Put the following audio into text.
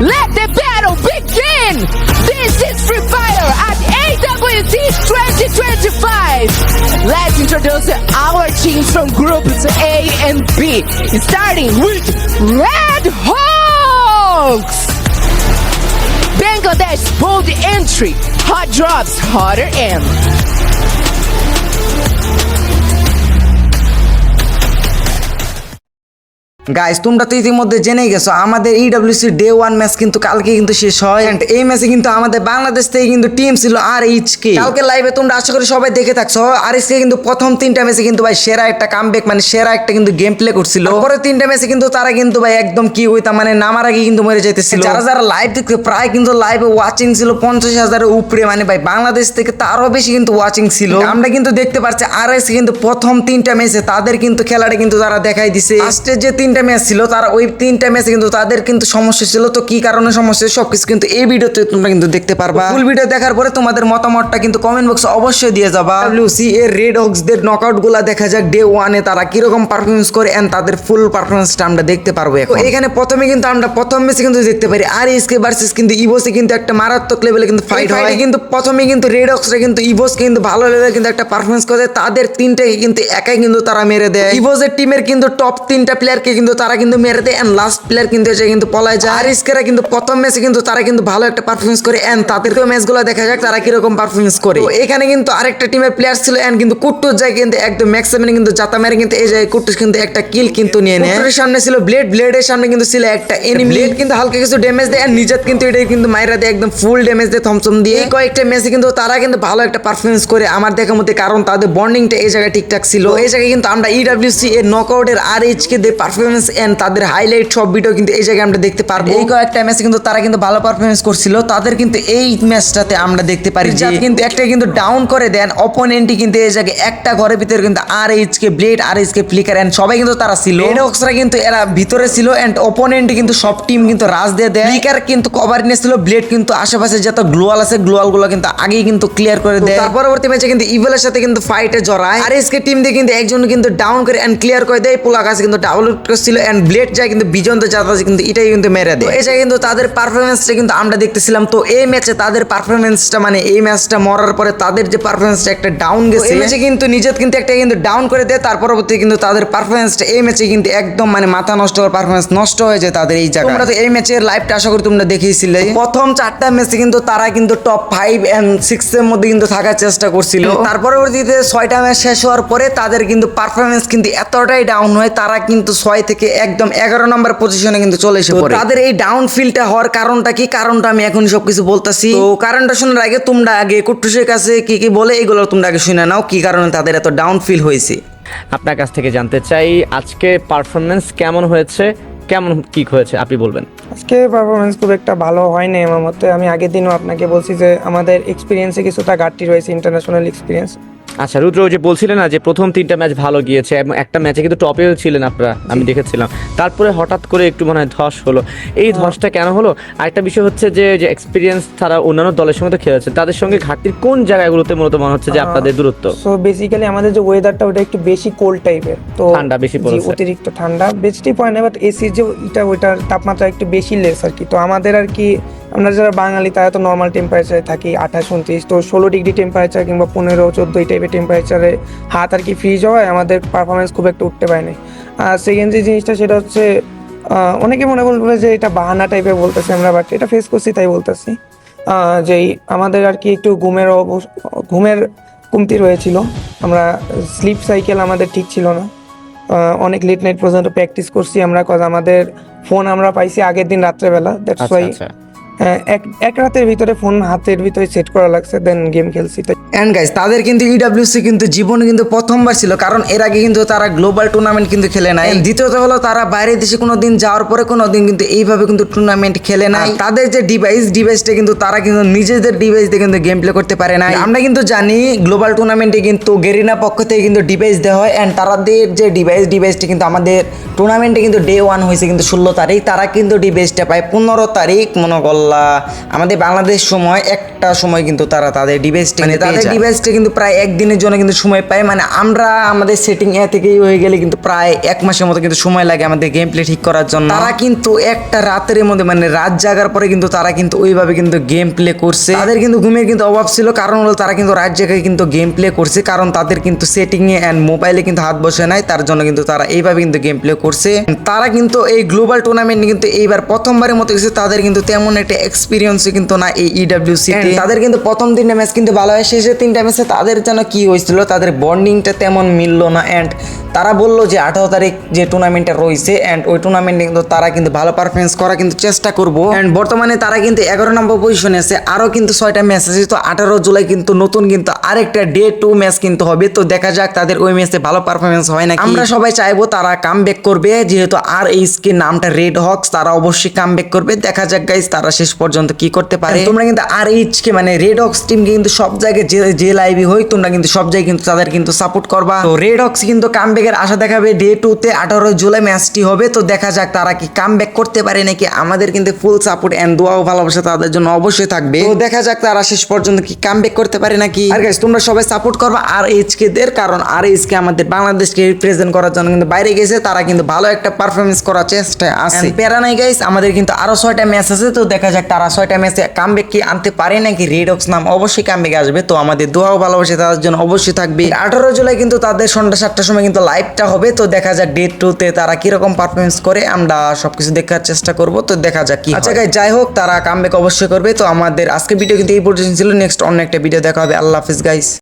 Let the battle begin! This is Free Fire at AWC 2025. Let's introduce our teams from groups A and B, starting with Red Hawks! Bangladesh bold entry, hot drops, hotter end. Guys তোমরা তো ইতিমধ্যে জেনেই গেছো আমাদের ইডব্লিউসি day one match কিন্তু কালকে কিন্তু শেষ হয়। And এই ম্যাচে কিন্তু আমাদের বাংলাদেশ থেকে কিন্তু টিম ছিল আর এইচ কে কালকে লাইভে তোমরা আশা করি সবাই দেখে থাকছো আর এইচ কে কিন্তু প্রথম তিনটা ম্যাচে কিন্তু ভাই সেরা একটা কামব্যাক মানে সেরা একটা কিন্তু গেম প্লে করছিল। পরে তিনটা ম্যাচে কিন্তু তারা কিন্তু ভাই একদম কি হইতাম মানে নামার আগে কিন্তু মরে যেতেছিল যারা যারা লাইভ দেখতে প্রায় কিন্তু লাইভে ওয়াচিং ছিল পঞ্চাশ হাজারের উপরে মানে ভাই বাংলাদেশ থেকে তারও বেশি কিন্তু ওয়াচিং ছিল। আমরা কিন্তু দেখতে পাচ্ছি আর এস কিন্তু প্রথম তিনটা ম্যাচে তাদের কিন্তু খেলাটা কিন্তু তারা দেখাই দিছে। লাস্টের যে তিনটা ম্যাচ ছিল তারা ওই তিনটা ম্যাচে কিন্তু তাদের কিন্তু সমস্যা ছিল। তো কি কারণে সমস্যা সবকিছু কিন্তু এই ভিডিওতে তোমরা কিন্তু দেখতে পারবা। ফুল ভিডিও দেখার পরে তোমাদের মতামতটা কিন্তু কমেন্ট বক্সে অবশ্যই দিয়ে যাবা। ডাব্লিউসি এর রেড হক্সদের নকআউটগুলা দেখা যাক ডে ওয়ানে তারা কীরকম পারফরমেন্স করে এন্ড তাদের ফুল পারফরমেন্সটা আমরা দেখতে পারব এখন। এখানে প্রথমে কিন্তু আমরা প্রথম ম্যাচে কিন্তু দেখতে পারি আর এসকে ভার্সেস কিন্তু ইভোসে কিন্তু একটা মারাত্মক লেভেলে কিন্তু ফাইট হয়। কিন্তু প্রথমে কিন্তু রেড হক্সরা কিন্তু ইভোসকে কিন্তু ভালো লেভেলে কিন্তু একটা পারফরমেন্স করে তাদের তিনটাকে কিন্তু একাই কিন্তু তারা মেরে দেয়। ইভোসের টিমের কিন্তু টপ তিনটা প্লেয়ারকে কিন্তু তারা কিন্তু মেরে দেয় এন্ড লাস্ট প্লেয়ার কিন্তু এসে কিন্তু পলায় যায়। আর ইস্কেরা কিন্তু প্রথম ম্যাচে কিন্তু তারা কিন্তু ভালো একটা পারফরমেন্স করে এন্ড তাদেরকেও ম্যাচগুলো দেখা যাক তারা কীরকম পারফরমেন্স করে। এখানে কিন্তু আরেকটা টিমের প্লেয়ার ছিল এন্ড কিন্তু কুট্টুর যায় কিন্তু একদম ম্যাক্সিমাম কিন্তু জাতা মেরে কিন্তু এই জায়গায় কুট্টুস কিন্তু একটা কিল কিন্তু নিয়ে নেয়। সামনে ছিল ব্লেড ব্লেডের সামনে কিন্তু ছিল একটা এনিমি ব্লেড কিন্তু হালকা কিছু ড্যামেজ দেয় আর নিজের কিন্তু এটাই কিন্তু মাইরা দেয়, একদম ফুল ড্যামেজ দেয় থমসম দিয়ে। এই কয়েকটা ম্যাচে কিন্তু তারা কিন্তু ভালো একটা পারফরমেন্স করে। আমার দেখার মধ্যে কারণ তাদের বন্ডিংটা এই জায়গায় ঠিকঠাক ছিল। এই জায়গায় কিন্তু আমরা ইডব্লিউসি এর নকআউটের R H K the performance and তাদের হাইলাইট সব ভিডিও কিন্তু এই জায়গায় আমরা দেখতে পারব। এই কয়েকটা ম্যাচে কিন্তু তারা কিন্তু ভালো পারফরমেন্স করছিল। তাদের কিন্তু এই ম্যাচটাতে আমরা দেখতে পারি যে কিন্তু একটা কিন্তু ডাউন করে দেন। অপোনেন্টই কিন্তু এই জায়গায় একটা ঘরের ভিতরে কিন্তু R H K blade R H K flicker and সবাই কিন্তু তারা ছিল। রেডক্সরা কিন্তু এরা ভিতরে ছিল এন্ড অপোনেন্ট কিন্তু সব টিম কিন্তু রাজ দিয়ে দেয়। ফ্লিকার কিন্তু কভার নিয়েছিল ব্লেড কিন্তু আশেপাশে যত গ্লোয়াল আছে গ্লোয়ালগুলো কিন্তু আগেই কিন্তু ক্লিয়ার করে দেয়। তার পরবর্তী ম্যাচে কিন্তু ইভেলের সাথে কিন্তু ফাইটে জড়ায়। আর এসকে টিম দিয়ে কিন্তু একজন কিন্তু ডাউন করে এন্ড ক্লিয়ার করে দেয়। পোলা কাছে কিন্তু ডাবল করছিল এন্ড ব্লেড যায় কিন্তু বিজন্ত যাতা কিন্তু এটাই কিন্তু মেরে দেয়। এটা কিন্তু তাদের পারফরমেন্সটা কিন্তু আমরা দেখতেছিলাম। তো এই ম্যাচে তাদের পারফরমেন্সটা মানে এই ম্যাচটা মরার পরে তাদের যে পারফরমেন্সটা একটা ডাউন গেছে এই ম্যাচে কিন্তু নিজের কিন্তু একটা কিন্তু ডাউন করে দেয় তার পরবর্তী কিন্তু তাদের পারফরমেন্সটা এই ম্যাচে কিন্তু একদম মানে মাথা নষ্ট হওয়ার পারফরমেন্স নষ্ট হয়ে যায় তাদের এই জায়গায়। তোমরা তো এই ম্যাচের লাইভটা আশা করি তোমরা দেখেছিলে প্রথম চারটা ম্যাচে কিন্তু তারা কিন্তু টপ ফাইভ অ্যান্ড সিক্স এর মধ্যে কিন্তু থাকার চেষ্টা করছিল। তার পরবর্তীতে ছয়টা ম্যাচ শেষ হওয়ার পরে তাদের কিন্তু পারফরমেন্স কিন্তু এতটাই ডাউন হয় তারা কিন্তু ছয় থেকে একদম এগারো নম্বর পজিশনে কিন্তু চলে এসে পড়ে। তাদের এই ডাউন ফিলটা হওয়ার কারণটা কি? কারণটা আমি এখন সবকিছু বলতাছি। তো কারণটা শোনার আগে তোমরা আগে কুট্টুসের কাছে কি কি বলে এগুলো তোমরা আগে শুনে নাও কি কারণে তাদের এত ডাউন ফিল হয়েছে। আপনার কাছ থেকে জানতে চাই আজকে পারফরমেন্স কেমন হয়েছে? কেমন কি হয়েছে? আপনি বলবেন। আজকে পারফরমেন্স খুব একটা ভালো হয়নি আমার মতে। আমি আগের দিনও আপনাকে বলছি যে আমাদের এক্সপিরিয়েন্সে কিছুটা ঘাটতি রয়েছে ইন্টারন্যাশনাল এক্সপিরিয়েন্স আচ্ছা রুদ্র যে বলছিলেন না যে প্রথম তিনটা ম্যাচ ভালো গিয়েছে এবং একটা ম্যাচে কিন্তু টপেও ছিলেন আপনারা আমি দেখেছিলাম। তারপরে হঠাৎ করে একটু মনে হয় ধস হলো। এই ধসটা কেন হলো? আরেকটা বিষয় হচ্ছে যে যে এক্সপিরিয়েন্স তারা অন্যান্য দলের সঙ্গে তো খেলেছে তাদের সঙ্গে ঘাটতির কোন জায়গাগুলোতে মূলত মনে হচ্ছে যে আপনাদের দূরত্ব? সো বেসিক্যালি আমাদের যে ওয়েদারটা ওটা একটু বেশি কোল্ড টাইপের তো ঠান্ডা বেশি পড়েছে। অতিরিক্ত ঠান্ডা বেশি পয়েন্ট বাট এসির যে এটা ওইটার তাপমাত্রা একটু বেশি লেস আর কি। তো আমাদের আর কি আমরা যারা বাঙালি তারা তো নর্মাল টেম্পারেচারে থাকি আঠাশ উনত্রিশ তো ষোলো ডিগ্রি টেম্পারেচার কিংবা পনেরো চোদ্দ এই টাইপের টেম্পারেচারে হাত আর কি ফ্রিজ হওয়ায় আমাদের পারফরমেন্স খুব একটা উঠতে পারেনি আর সেকেন্ড যে জিনিসটা সেটা হচ্ছে অনেকে মনে করবে যে এটা বাহানা টাইপের বলতেছি আমরা বাট এটা ফেস করছি তাই বলতেছি। যেই আমাদের আর কি একটু ঘুমের ঘুমের কমতি রয়েছিল আমরা স্লিপ সাইকেল আমাদের ঠিক ছিল না। অনেক লেট নাইট পর্যন্ত প্র্যাকটিস করছি আমরা কজ আমাদের ফোন আমরা পাইছি আগের দিন রাত্রেবেলা দ্যাটস আচ্ছা ওয়াই এক এক রাতের ভিতরে ফোন হাতের ভিতরে সেট করা লাগছে দেন গেম খেলছি। তো এন্ড গাইস তাদের কিন্তু ইডব্লিউসি কিন্তু জীবনে কিন্তু প্রথমবার ছিল কারণ এর আগে কিন্তু তারা গ্লোবাল টুর্নামেন্ট কিন্তু খেলে নাই। দ্বিতীয়ত হলো তারা বাইরের দেশে কোনো দিন যাওয়ার পরে কোনো দিন কিন্তু এইভাবে কিন্তু টুর্নামেন্ট খেলে নাই। তাদের যে ডিভাইস ডিভাইসটা কিন্তু তারা কিন্তু নিজেদের ডিভাইস দিয়ে কিন্তু গেম প্লে করতে পারে না আমরা কিন্তু জানি গ্লোবাল টুর্নামেন্টে কিন্তু গেরিনা পক্ষ থেকে কিন্তু ডিভাইস দেওয়া হয় অ্যান্ড তাদের যে ডিভাইস ডিভাইসটা কিন্তু আমাদের টুর্নামেন্টে কিন্তু ডে ওয়ান হয়েছে কিন্তু ষোলো তারিখ। তারা কিন্তু ডিভাইসটা পায় পনেরো তারিখ মনে করলাম। ইনশাল্লাহ আমাদের বাংলাদেশ সময় একটা সময় কিন্তু তারা তাদের ডিভাইসটা মানে তাদের ডিভাইসটা কিন্তু প্রায় একদিনের জন্য কিন্তু সময় পায়। মানে আমরা আমাদের সেটিং এ থেকেই হয়ে গেলে কিন্তু প্রায় এক মাসের মতো কিন্তু সময় লাগে আমাদের গেম প্লে ঠিক করার জন্য। তারা কিন্তু একটা রাতের মধ্যে মানে রাত জাগার পরে কিন্তু তারা কিন্তু ওইভাবে কিন্তু গেম প্লে করছে। তাদের কিন্তু ঘুমের কিন্তু অভাব ছিল। কারণ হলো তারা কিন্তু রাত জায়গায় কিন্তু গেম প্লে করছে। কারণ তাদের কিন্তু সেটিং এ অ্যান্ড মোবাইলে কিন্তু হাত বসে নাই। তার জন্য কিন্তু তারা এইভাবে কিন্তু গেম প্লে করছে। তারা কিন্তু এই গ্লোবাল টুর্নামেন্ট কিন্তু এইবার প্রথমবারের মতো গেছে। তাদের কিন্তু তেমন একটা এক্সপিরিয়েন্স কিন্তু না এই E ইডাব্লিউসি তাদের কিন্তু প্রথম তিনটা ম্যাচ কিন্তু ভালো হয় শেষের তিনটা ম্যাচে তাদের যেন কি হয়েছিল, তাদের বন্ডিংটা তেমন মিললো না। অ্যান্ড তারা বলল যে আঠারো তারিখ যে টুর্নামেন্টটা রয়েছে অ্যান্ড ওই টুর্নামেন্টে কিন্তু তারা কিন্তু ভালো পারফরমেন্স করা কিন্তু চেষ্টা করব। অ্যান্ড বর্তমানে তারা কিন্তু এগারো নম্বর পজিশনে আছে আরও কিন্তু ছয়টা ম্যাচ আছে তো আঠারো জুলাই কিন্তু নতুন কিন্তু আরেকটা ডে টু ম্যাচ কিন্তু হবে তো দেখা যাক তাদের ওই ম্যাচে ভালো পারফরমেন্স হয় না আমরা সবাই চাইব তারা কাম করবে যেহেতু আর এইচ কে নামটা রেড হক্স তারা অবশ্যই কাম করবে। দেখা যাক গাইজ তারা শেষ পর্যন্ত কি করতে পারে। তোমরা কিন্তু আর এইচ কে মানে রেড হক্স টিমকে কিন্তু সব জায়গায় যে যে লাইভই হয় তোমরা কিন্তু সব জায়গায় কিন্তু তাদের কিন্তু সাপোর্ট করবা। তো রেড হক্স কিন্তু কাম এর আশা দেখাবে ডে টু তে আঠারো জুলাই ম্যাচটি হবে। তো দেখা যাক তারা কি কাম করতে পারে নাকি আমাদের কিন্তু ফুল সাপোর্ট এন্ড দোয়াও ভালোবাসা তাদের জন্য অবশ্যই থাকবে। তো দেখা যাক তারা শেষ পর্যন্ত কি কাম করতে পারে নাকি। আর গাইজ তোমরা সবাই সাপোর্ট করবা আর এইচ কে দের কারণ আর এইচ কে আমাদের বাংলাদেশকে রিপ্রেজেন্ট করার জন্য কিন্তু বাইরে গেছে। তারা কিন্তু ভালো একটা পারফরমেন্স করার চেষ্টায় আছে। প্যারা নাই গাইস আমাদের কিন্তু আরও ছয়টা ম্যাচ আছে। তো দেখা যাক তারা ছয়টা ম্যাচে কামব্যাক কি আনতে পারে নাকি। রেডক্স নাম অবশ্যই কামব্যাক আসবে। তো আমাদের দোয়াও ভালোবাসে তাদের জন্য অবশ্যই থাকবে। আঠারো জুলাই কিন্তু তাদের সন্ধ্যা সাতটার সময় কিন্তু লাইভটা হবে তো দেখা যাক ডে টুতে তারা কীরকম পারফরমেন্স করে আমরা সবকিছু দেখার চেষ্টা করব তো দেখা যাক কি আচ্ছা যাই হোক তারা কামব্যাক অবশ্যই করবে তো আমাদের আজকে ভিডিও কিন্তু এই পর্যন্ত ছিল নেক্সট অন্য একটা ভিডিও দেখা হবে আল্লাহ হাফিজ গাইস